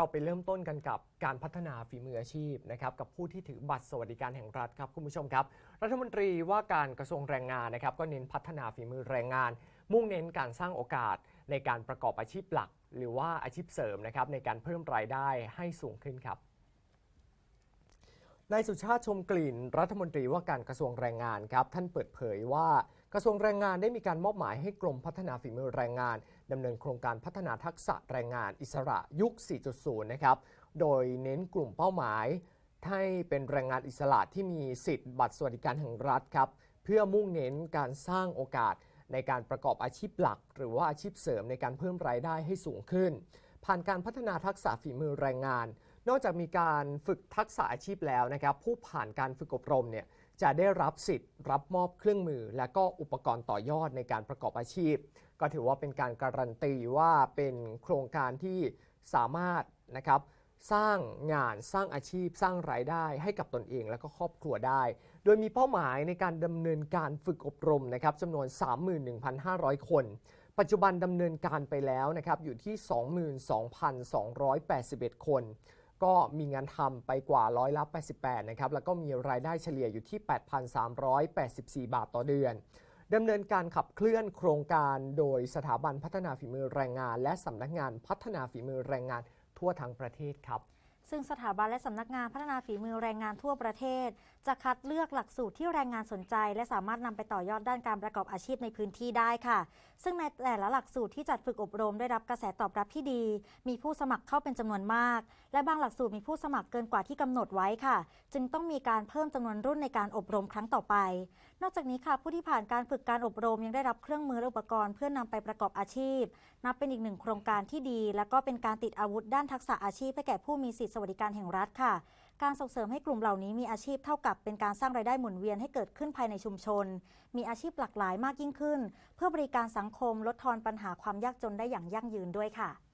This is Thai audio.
เราไปเริ่มต้นกันกับการพัฒนาฝีมืออาชีพนะครับกับผู้ที่ถือบัตรสวัสดิการแห่งรัฐครับคุณผู้ชมครับ รัฐมนตรีว่าการกระทรวงแรงงานนะครับ ก็เน้นพัฒนาฝีมือแรงงาน มุ่งเน้นการสร้างโอกาสในการประกอบอาชีพหลัก หรือว่าอาชีพเสริมนะครับในการเพิ่มรายได้ให้สูงขึ้นครับ นายสุชาติชมกลิ่น รัฐมนตรีว่าการกระทรวงแรงงานครับ ท่านเปิดเผยว่ากระทรวงแรงงานได้มีการมอบหมายให้กรมพัฒนาฝีมือแรงงานดำเนินโครงการพัฒนาทักษะแรงงานอิสระยุค 4.0 นะครับ โดยเน้นกลุ่มเป้าหมาย ให้เป็นแรงงานอิสระที่มีสิทธิ์บัตรสวัสดิการแห่งรัฐครับ เพื่อมุ่งเน้นการสร้างโอกาสในการประกอบอาชีพหลัก หรือว่าอาชีพเสริมในการเพิ่มรายได้ให้สูงขึ้น ผ่านการพัฒนาทักษะฝีมือแรงงาน นอกจากมีการฝึกทักษะอาชีพแล้วนะครับ ผู้ผ่านการฝึกอบรมเนี่ยจะได้รับสิทธิ์ รับมอบเครื่องมือ และก็อุปกรณ์ต่อยอดในการประกอบอาชีพ ก็ถือว่าเป็นการการันตีว่าเป็นโครงการที่สามารถนะครับสร้างงานสร้างอาชีพ สร้างรายได้ให้กับตนเองและก็ครอบครัวได้ โดยมีเป้าหมายในการดำเนินการฝึกอบรมนะครับจำนวน 31,500 คน ปัจจุบันดำเนินการไปแล้วนะครับอยู่ที่ 22,281 คน ก็มีงานทำไปกว่าร้อยละ 88 นะครับ แล้วก็มีรายได้เฉลี่ยอยู่ที่ 8,384 บาทต่อเดือนดำเนินการขับเคลื่อนโครงการโดยสถาบันพัฒนาฝีมือแรงงาน และสำนักงานพัฒนาฝีมือแรงงานทั่วทั้งประเทศครับ ซึ่งสถาบันและสำนักงานพัฒนาฝีมือแรงงานทั่วประเทศ จะคัดเลือกหลักสูตรที่แรงงานสนใจ และสามารถนำไปต่อยอดด้านการประกอบอาชีพในพื้นที่ได้ค่ะ ซึ่งในแต่ละหลักสูตรที่จัดฝึกอบรมได้รับกระแสตอบรับที่ดี มีผู้สมัครเข้าเป็นจำนวนมาก และบางหลักสูตรมีผู้สมัครเกินกว่าที่กำหนดไว้ค่ะ จึงต้องมีการเพิ่มจำนวนรุ่นในการอบรมครั้งต่อไป นอกจากนี้ค่ะ ผู้ที่ผ่านการฝึกการอบรมยังได้รับเครื่องมือและอุปกรณ์เพื่อนำไปประกอบอาชีพ นับเป็นอีกหนึ่งโครงการที่ดี และก็เป็นการติดอาวุธด้านทักษะอาชีพให้แก่ผู้มีสิทธิสวัสดิการแห่งรัฐค่ะ การส่งเสริมให้กลุ่มเหล่านี้มีอาชีพเท่ากับเป็นการสร้างรายได้หมุนเวียนให้เกิดขึ้นภายในชุมชน มีอาชีพหลากหลายมากยิ่งขึ้น เพื่อบริการสังคมลดทอนปัญหาความยากจนได้อย่างยั่งยืนด้วยค่ะ